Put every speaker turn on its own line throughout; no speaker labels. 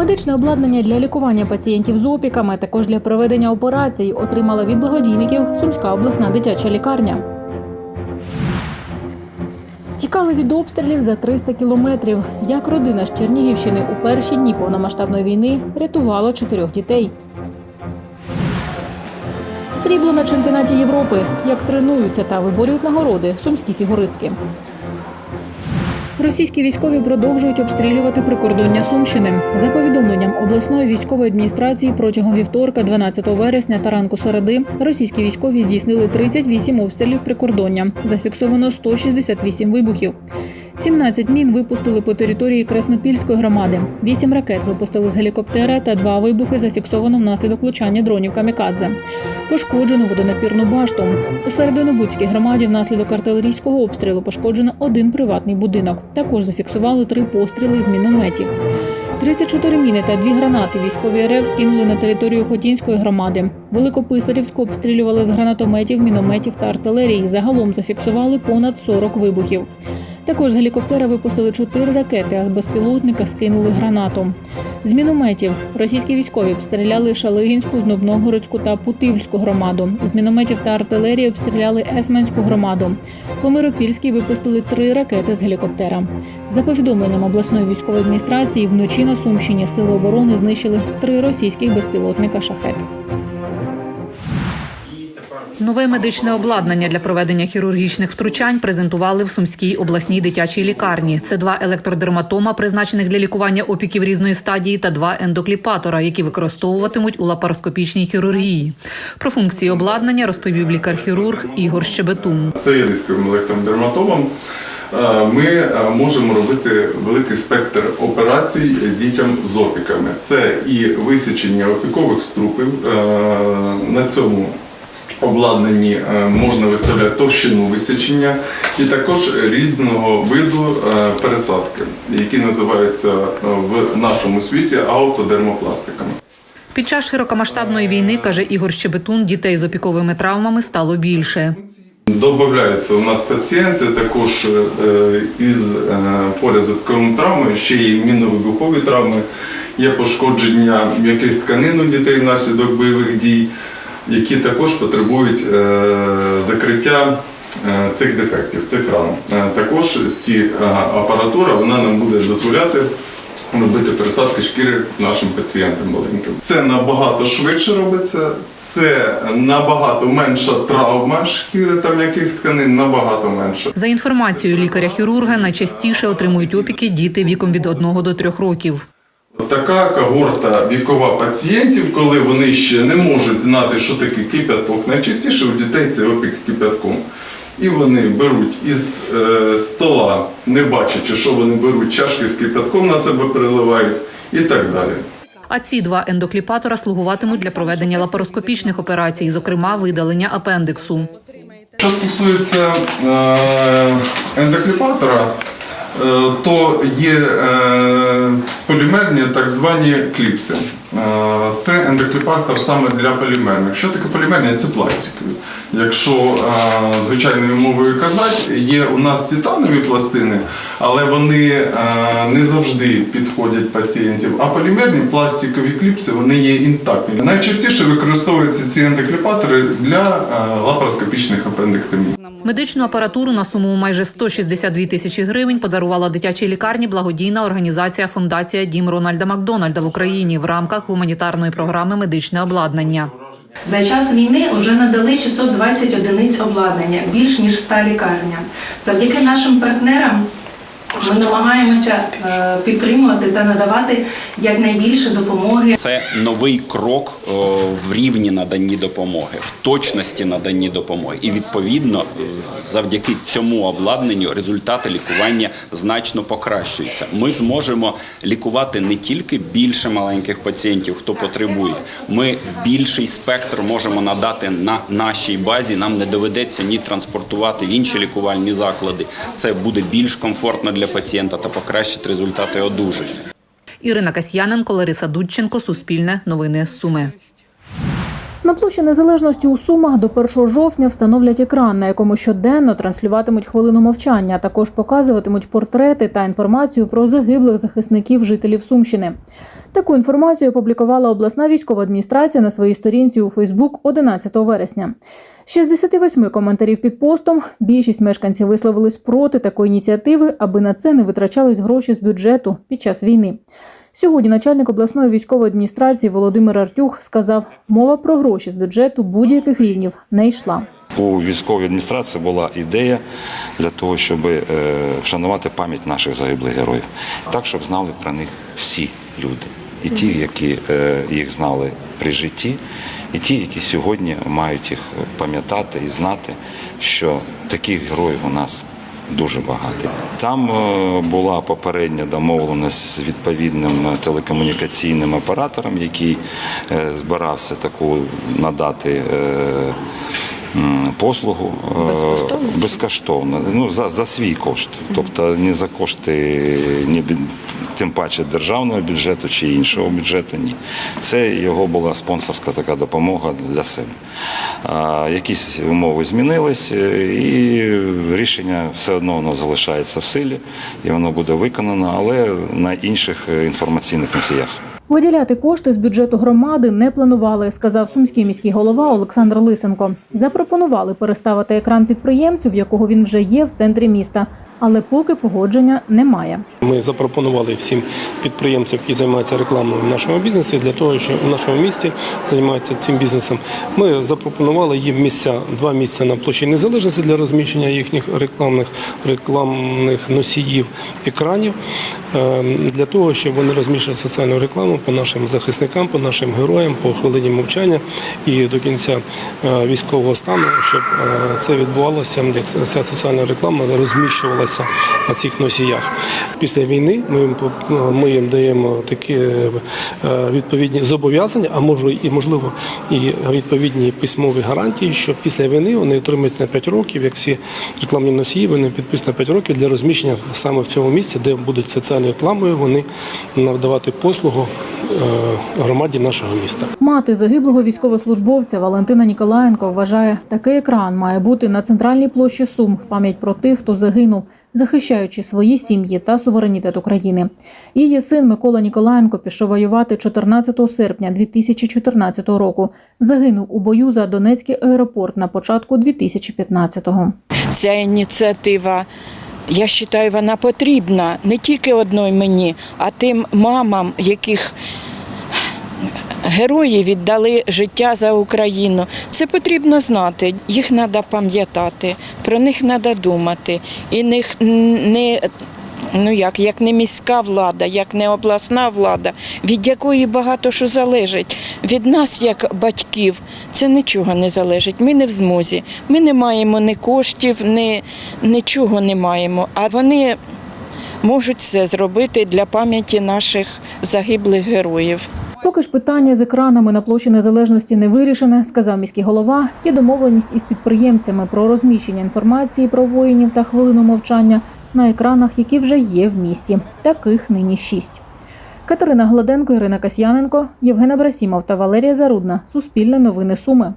Медичне обладнання для лікування пацієнтів з опіками, також для проведення операцій, отримала від благодійників Сумська обласна дитяча лікарня. Тікали від обстрілів за 300 кілометрів. Як родина з Чернігівщини у перші дні повномасштабної війни рятувала чотирьох дітей. Срібло на чемпіонаті Європи. Як тренуються та виборюють нагороди сумські фігуристки. Російські військові продовжують обстрілювати прикордоння Сумщини. За повідомленням обласної військової адміністрації протягом вівторка, 12 вересня та ранку середи, російські військові здійснили 38 обстрілів прикордоння. Зафіксовано 168 вибухів. 17 мін випустили по території Краснопільської громади. 8 ракет випустили з гелікоптера та два вибухи зафіксовано внаслідок влучання дронів камікадзе. Пошкоджено водонапірну башту. У Серединобудській громаді внаслідок артилерійського обстрілу пошкоджено один приватний будинок. Також зафіксували три постріли з мінометів. 34 міни та дві гранати військові РФ скинули на територію Хотінської громади. Великописарівську обстрілювали з гранатометів, мінометів та артилерії. Загалом зафіксували понад 40 вибухів. Також з гелікоптера випустили чотири ракети, а з безпілотника скинули гранату. З мінометів російські військові обстріляли Шалигінську, Знобногородську та Путивльську громаду. З мінометів та артилерії обстріляли Есменську громаду. По Миропільській випустили три ракети з гелікоптера. За повідомленням обласної військової адміністрації, вночі на Сумщині сили оборони знищили три російських безпілотника шахет.
Нове медичне обладнання для проведення хірургічних втручань презентували в Сумській обласній дитячій лікарні. Це два електродерматома, призначених для лікування опіків різної стадії, та два ендокліпатора, які використовуватимуть у лапароскопічній хірургії. Про функції обладнання розповів лікар-хірург Ігор Щебетун.
Це є дисковим електродерматомом. Е, Ми е, можемо робити великий спектр операцій дітям з опіками. Це і висічення опікових струпів. Е, На цьому обладнанні е, можна виставляти товщину висічення і також різного виду е, пересадки, які називаються е, в нашому світі аутодермопластиками.
Під час широкомасштабної війни каже Ігор Щебетун, дітей з опіковими травмами стало більше.
Добавляються у нас пацієнти також із поряд з опіковими травмами, ще є мінно-вибухові травми, є пошкодження м'яких тканин у дітей внаслідок бойових дій, які також потребують е, закриття е, цих дефектів, цих ран. Е, Також ці апаратура вона нам буде дозволяти робити пересадки шкіри нашим пацієнтам маленьким. Це набагато швидше робиться, це набагато менша травма шкіри та м'яких тканин, набагато менша.
За інформацією лікаря-хірурга, найчастіше отримують опіки діти віком від 1 до 3 років.
Така когорта вікова пацієнтів, коли вони ще не можуть знати, що таке кипяток, найчастіше у дітей це опік кипятком. І вони беруть із е, стола, не бачачи, що вони беруть, чашки з кипятком на себе переливають і так далі.
А ці два ендокліпатора слугуватимуть для проведення лапароскопічних операцій, зокрема видалення апендиксу.
Що стосується е, ендокліпатора, то є е, полімерні так звані кліпси. Е, це ендокліпатор саме для полімерних. Що таке полімерні? Це пластикові. Якщо е, звичайною мовою казати, є у нас титанові пластини, але вони е, не завжди підходять пацієнтів. А полімерні пластикові кліпси вони є інтактні. Найчастіше використовуються ці ендокліпатори для лапароскопічних апендектомій.
Медичну апаратуру на суму майже 162 тисячі гривень подарувала дитячій лікарні благодійна організація Фундація Дім Рональда Макдональда в Україні в рамках гуманітарної програми медичне обладнання.
За час війни вже надали 620 одиниць обладнання, більш ніж 100 лікарням. Завдяки нашим партнерам ми намагаємося е, підтримувати та надавати якнайбільше допомоги
Це новий крок в рівні наданні допомоги, в точності наданні допомоги. І відповідно, е, завдяки цьому обладнанню результати лікування значно покращуються. Ми зможемо лікувати не тільки більше маленьких пацієнтів, хто потребує. Ми більший спектр можемо надати на нашій базі. Нам не доведеться ні транспортувати в інші лікувальні заклади. Це буде більш комфортно для пацієнта та покращить результати одужання.
Ірина Касьяненко, Лариса Дудченко, Суспільне, Новини Суми.
На площі Незалежності у Сумах до 1 жовтня встановлять екран, на якому щоденно транслюватимуть хвилину мовчання. а Також показуватимуть портрети та інформацію про загиблих захисників жителів Сумщини. Таку інформацію опублікувала обласна військова адміністрація на своїй сторінці у Фейсбук 11 вересня. З 68 коментарів під постом більшість мешканців висловились проти такої ініціативи, аби на це не витрачались гроші з бюджету під час війни. Сьогодні начальник обласної військової адміністрації Володимир Артюх сказав, мова про гроші з бюджету будь-яких рівнів не йшла.
У військовій адміністрації була ідея для того, щоб е, вшанувати пам'ять наших загиблих героїв, так щоб знали про них всі люди, і ті, які е, їх знали при житті, і ті, які сьогодні мають їх пам'ятати і знати, що таких героїв у нас. Дуже багато. Там е, була попередня домовленість з відповідним телекомунікаційним оператором, який е, збирався таку надати е, послугу е, безкоштовно, ну за, за свій кошт, тобто не за кошти, ні тим паче державного бюджету чи іншого бюджету. Ні, це його була спонсорська така допомога для себе. А, якісь умови змінились, е, і рішення все одно воно залишається в силі, і воно буде виконано, але на інших е, інформаційних носіях.
Виділяти кошти з бюджету громади не планували, сказав сумський міський голова Олександр Лисенко. Запропонували переставити екран підприємцю, в якого він вже є в центрі міста, але поки погодження немає.
Ми запропонували всім підприємцям, які займаються рекламою в нашому бізнесі, для того, що в нашому місті займаються цим бізнесом. Ми запропонували їм місця, два місця на площі незалежності для розміщення їхніх рекламних рекламних носіїв екранів е, для того, щоб вони розміщували соціальну рекламу по нашим захисникам, по нашим героям, по хвилині мовчання і до кінця е, військового стану, щоб е, це відбувалося, як ця соціальна реклама розміщувалася на цих носіях. Після війни ми їм по- ми їм даємо такі е, відповідні зобов'язання, а може і можливо і відповідні письмові гарантії, що після війни вони отримають на 5 років, як всі рекламні носії, вони підписані на 5 років для розміщення саме в цьому місці, де будуть соціальною рекламою, вони надавати послугу е, громаді нашого міста.
Мати загиблого військовослужбовця Валентина Ніколаєнко вважає, такий екран має бути на центральній площі Сум в пам'ять про тих, хто загинув, захищаючи свої сім'ї та суверенітет України. Її син Микола Ніколаєнко пішов воювати 14 серпня 2014 року. Загинув у бою за Донецький аеропорт на початку 2015-го.
ця ініціатива. Я вважаю, вона потрібна не тільки одної мені, а тим мамам, яких герої віддали життя за Україну. Це потрібно знати, їх треба пам'ятати, про них треба думати. І них не Ну як, як не міська влада, як не обласна влада, від якої багато що залежить. Від нас, як батьків, це нічого не залежить. Ми не в змозі. Ми не маємо ні коштів, ні, нічого не маємо. А вони можуть все зробити для пам'яті наших загиблих героїв.
Поки ж питання з екранами на площі незалежності не вирішене, сказав міський голова. Є домовленість із підприємцями про розміщення інформації про воїнів та хвилину мовчання на екранах, які вже є в місті. Таких нині шість. Катерина Гладенко, Ірина Касьяненко, Євгена Брасімов та Валерія Зарудна. Суспільне новини Суми.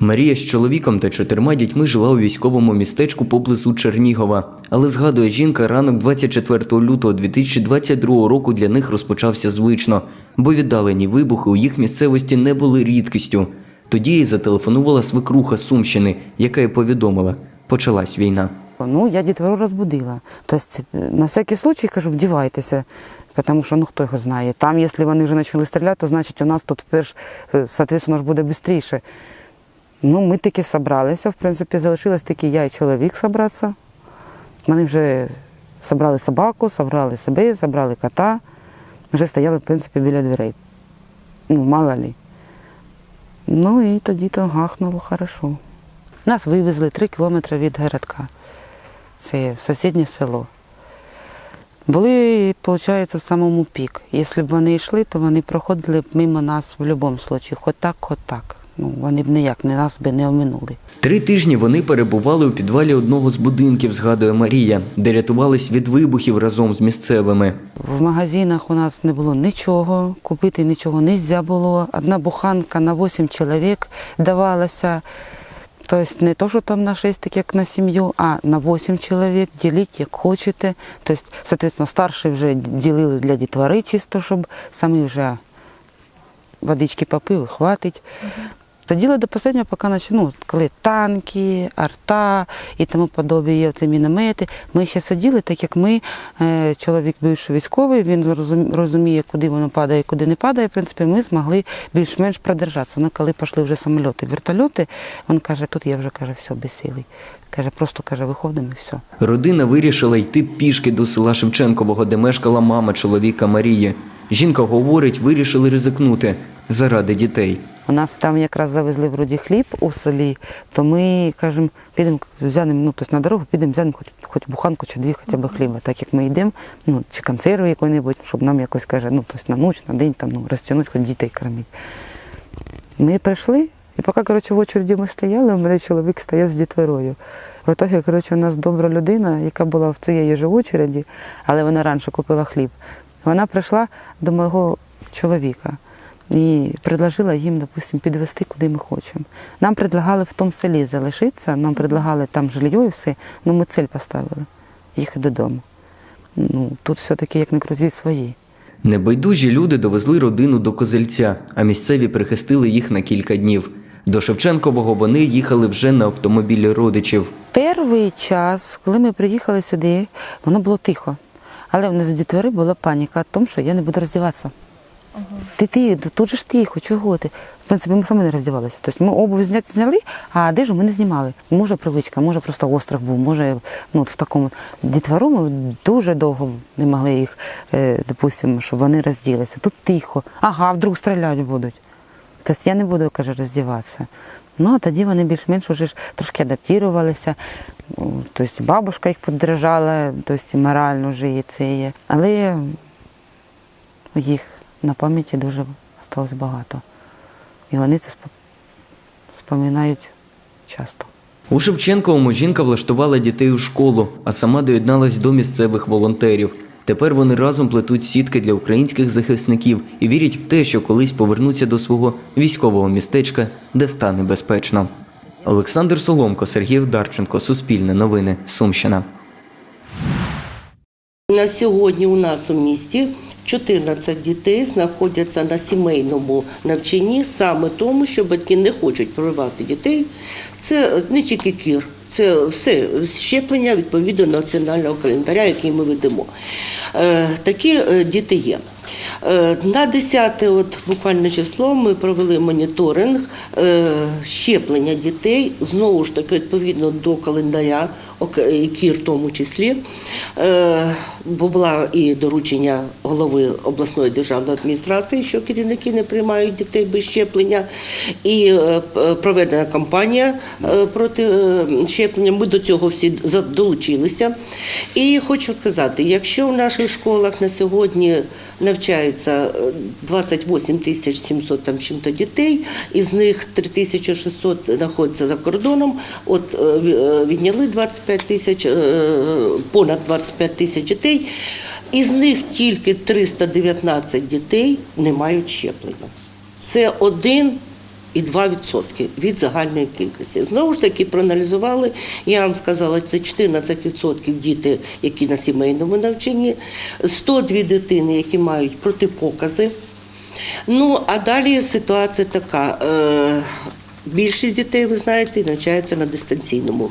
Марія з чоловіком та чотирма дітьми жила у військовому містечку поблизу Чернігова. Але згадує жінка, ранок 24 лютого 2022 року для них розпочався звично, бо віддалені вибухи у їх місцевості не були рідкістю. Тоді їй зателефонувала свекруха Сумщини, яка й повідомила, почалась війна.
Ну, я дітвору розбудила. Тобто, на всякий случай кажу, вдівайтеся, тому що ну хто його знає. Там, якщо вони вже почали стріляти, то значить у нас тут перш, е, соответственно, ж буде швидше. Ну, ми таки зібралися, в принципі, залишилось тільки я і чоловік зібратися. Вони вже зібрали собаку, зібрали себе, зібрали кота. Вже стояли, в принципі, біля дверей. Ну, мало ли. Ну і тоді то гахнуло хорошо. Нас вивезли три кілометри від городка. Це сусіднє село. Були, виходить, в самому пік. Якщо б вони йшли, то вони проходили б мимо нас в будь-якому випадку. Хоч так, хоч так. Ну, вони б ніяк не нас би не оминули.
Три тижні вони перебували у підвалі одного з будинків, згадує Марія, де рятувались від вибухів разом з місцевими.
В магазинах у нас не було нічого, купити нічого не можна було. Одна буханка на 8 чоловік давалася. Тобто не то, що там на 6, так як на сім'ю, а на 8 чоловік, діліть як хочете. Тобто, соответственно, старші вже ділили для дітвори чисто, щоб самі вже водички попив, хватить. Та діло до останнього, поки наче, ну, коли танки, арта і тому подобі оці міномети. Ми ще сиділи, так як ми, е, чоловік бивший військовий, він розуміє, куди воно падає, куди не падає. В принципі, ми змогли більш-менш продержатися. Ну, коли пішли вже самольоти, вертольоти, він каже, тут я вже каже, все, безсилий. Каже, просто каже, виходимо і все.
Родина вирішила йти пішки до села Шевченкового, де мешкала мама чоловіка Марії. Жінка говорить, вирішили ризикнути заради дітей.
У нас там якраз завезли вроді хліб у селі, то ми кажемо, підемо взянемо, ну тобто на дорогу підемо взянемо хоч, хоч буханку чи дві хоча б хліба. Так як ми йдемо, ну чи консерву якої-небудь, щоб нам якось каже, ну тобто на ніч, на день там ну розтягнути, хоч дітей кормити. Ми прийшли, і поки коротше, в очереді ми стояли, у мене чоловік стояв з дітворою. В итоге, коротше, у нас добра людина, яка була в цієї ж очереді, але вона раніше купила хліб. Вона прийшла до мого чоловіка і предложила їм, допустим, підвести, куди ми хочемо. Нам предлагали в тому селі залишитися, нам предлагали там жилье і все, ну ми цель поставили їхати додому. Ну, тут все-таки, як не крузі, свої.
Небайдужі люди довезли родину до Козельця, а місцеві прихистили їх на кілька днів. До Шевченкового вони їхали вже на автомобілі родичів.
Перший час, коли ми приїхали сюди, воно було тихо. Але внизу дітвори була паніка, в тому, що я не буду роздіватися. Ти ти, тут же ж тихо, чого ти? В принципі, ми самі не роздівалися. Тобто ми обув зняли, а одежу ми не знімали. Може привичка, може просто острах був, може ну, в такому дітвору ми дуже довго не могли їх, е, допустимо, щоб вони розділися. Тут тихо. Ага, вдруг стріляти будуть. Тобто я не буду, каже, роздіватися. Ну, а тоді вони більш-менш вже ж трошки адаптувалися. Тобто бабушка їх піддержала, тобто морально вже є це є. Але їх на пам'яті дуже сталося багато. І вони це спо- споминають часто.
У Шевченковому жінка влаштувала дітей у школу, а сама доєдналась до місцевих волонтерів. Тепер вони разом плетуть сітки для українських захисників і вірять в те, що колись повернуться до свого військового містечка, де стане безпечно. Олександр Соломко, Сергій Вдарченко, Суспільне новини, Сумщина.
На сьогодні у нас у місті 14 дітей знаходяться на сімейному навчанні саме тому, що батьки не хочуть проривати дітей. Це не тільки кір, це все щеплення відповідно національного календаря, який ми ведемо. Е, Такі е, діти є. Е, На 10 от, буквально число ми провели моніторинг е, щеплення дітей, знову ж таки, відповідно до календаря, КІР в тому числі. Е, Бо була і доручення голови обласної державної адміністрації, що керівники не приймають дітей без щеплення, і проведена кампанія проти щеплення. Ми до цього всі долучилися. І хочу сказати, якщо в наших школах на сьогодні навчається е, 28 тисяч 700 там чим-то дітей, із них 3600 знаходяться за кордоном, от е, е, відняли 25 тисяч, е, понад 25 тисяч дітей, із них тільки 319 дітей не мають щеплення. Це один і 2% від загальної кількості. Знову ж таки, проаналізували, я вам сказала, це 14% діти, які на сімейному навчанні, 102 дитини, які мають протипокази. Ну, а далі ситуація така. Е, Більшість дітей, ви знаєте, навчаються на дистанційному.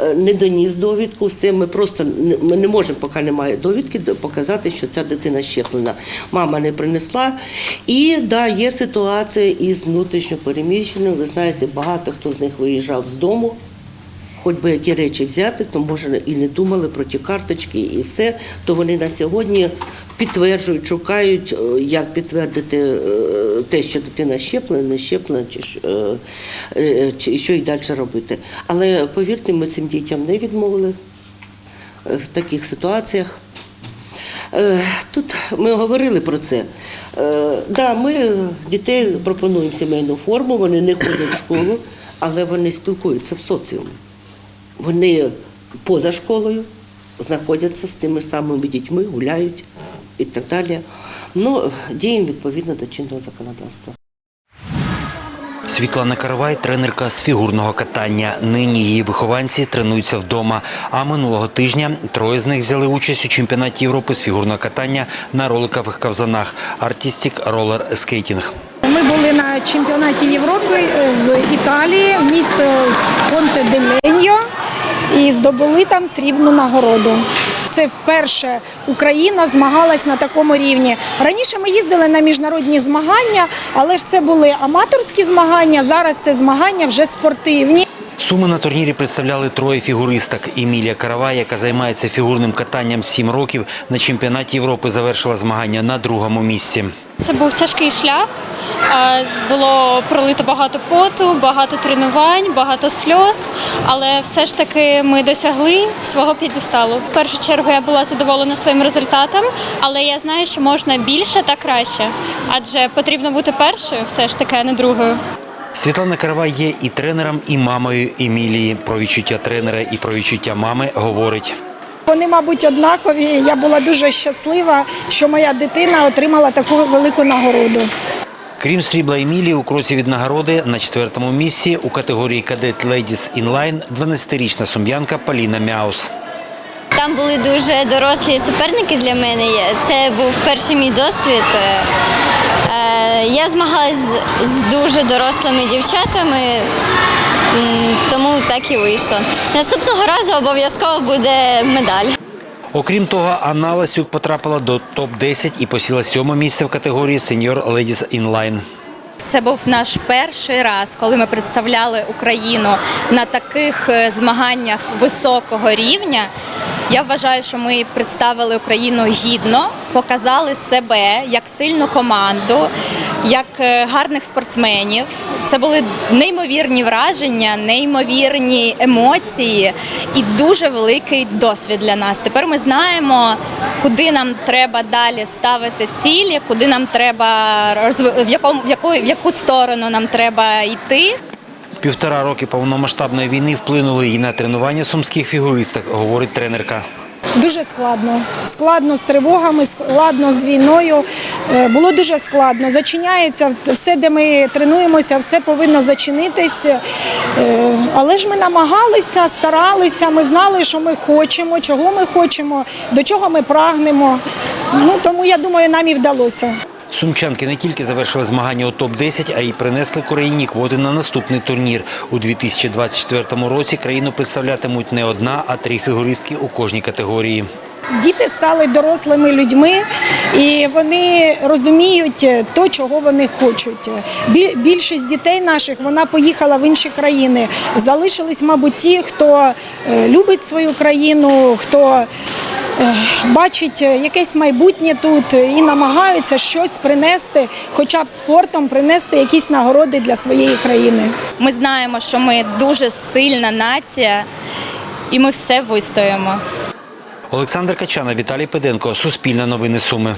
Е, Не доніс довідку, все ми просто ми не можемо, поки немає довідки, показати, що ця дитина щеплена. Мама не принесла. І да, є ситуація із внутрішньопереміщеними. Ви знаєте, багато хто з них виїжджав з дому. Хоч би які речі взяти, то може і не думали про ті карточки і все, то вони на сьогодні підтверджують, шукають, е, як підтвердити е, те, що дитина щеплена, не щеплена, чи, ж, е, чи що й далі робити. Але повірте, ми цим дітям не відмовили в таких ситуаціях. Тут ми говорили про це. Да, ми дітей пропонуємо сімейну форму, вони не ходять в школу, але вони спілкуються в соціумі. Вони поза школою знаходяться з тими самими дітьми, гуляють і так далі. Ну, діємо відповідно до чинного законодавства.
Світлана Каравай, тренерка з фігурного катання. Нині її вихованці тренуються вдома. А минулого тижня троє з них взяли участь у чемпіонаті Європи з фігурного катання на роликових ковзанах Artistic Roller Skating.
Були на чемпіонаті Європи е, в Італії, місто Понте де Леньо, і здобули там срібну нагороду. Це вперше Україна змагалась на такому рівні. Раніше ми їздили на міжнародні змагання, але ж це були аматорські змагання. Зараз це змагання вже спортивні.
Суми на турнірі представляли троє фігуристок. Емілія Каравай, яка займається фігурним катанням 7 років, на чемпіонаті Європи завершила змагання на другому місці.
Це був тяжкий шлях. Е, Було пролито багато поту, багато тренувань, багато сльоз. Але все ж таки ми досягли свого п'єдесталу. В першу чергу я була задоволена своїм результатом, але я знаю, що можна більше та краще. Адже потрібно бути першою, все ж таки, а не другою.
Світлана Каравай є і тренером, і мамою Емілії. Про відчуття тренера і про відчуття мами говорить.
Вони, мабуть, однакові. Я була дуже щаслива, що моя дитина отримала таку велику нагороду.
Крім срібла Емілії, у кроці від нагороди на четвертому місці у категорії Кадет Ladies Inline 12-річна сум'янка Поліна Мяус.
Там були дуже дорослі суперники для мене. Це був перший мій досвід. Е, Я змагалась з- дуже дорослими дівчатами, тому так і вийшло. Наступного разу обов'язково буде медаль.
Окрім того, Анна Ласюк потрапила до топ-10 і посіла сьоме місце в категорії Senior Ladies Inline.
Це був наш перший раз, коли ми представляли Україну на таких е, змаганнях високого рівня. Я вважаю, що ми представили Україну гідно, показали себе як сильну команду, як е, гарних спортсменів. Це були неймовірні враження, неймовірні емоції і дуже великий досвід для нас. Тепер ми знаємо, куди нам треба далі ставити цілі, куди нам треба в якому в яку, в яку сторону нам треба йти.
Півтора роки повномасштабної війни вплинули і на тренування сумських фігуристок, говорить тренерка.
Дуже складно. Складно з тривогами, складно з війною. Е, Було дуже складно. Зачиняється все, де ми тренуємося, все повинно зачинитись. Е, Але ж ми намагалися, старалися. Ми знали, що ми хочемо, чого ми хочемо, до чого ми прагнемо. Ну тому я думаю, нам і вдалося.
Сумчанки не тільки завершили змагання у топ-10, а й принесли Україні квоти на наступний турнір. У 2024 році країну представлятимуть не одна, а три фігуристки у кожній категорії.
Діти стали дорослими людьми і вони розуміють то, чого вони хочуть. Більшість дітей наших вона поїхала в інші країни. Залишились, мабуть, ті, хто е, любить свою країну, хто е, бачить якесь майбутнє тут і намагаються щось принести, хоча б спортом принести якісь нагороди для своєї країни.
Ми знаємо, що ми дуже сильна нація, і ми все вистоїмо.
Олександр Качана, Віталій Педенко, Суспільне новини Суми.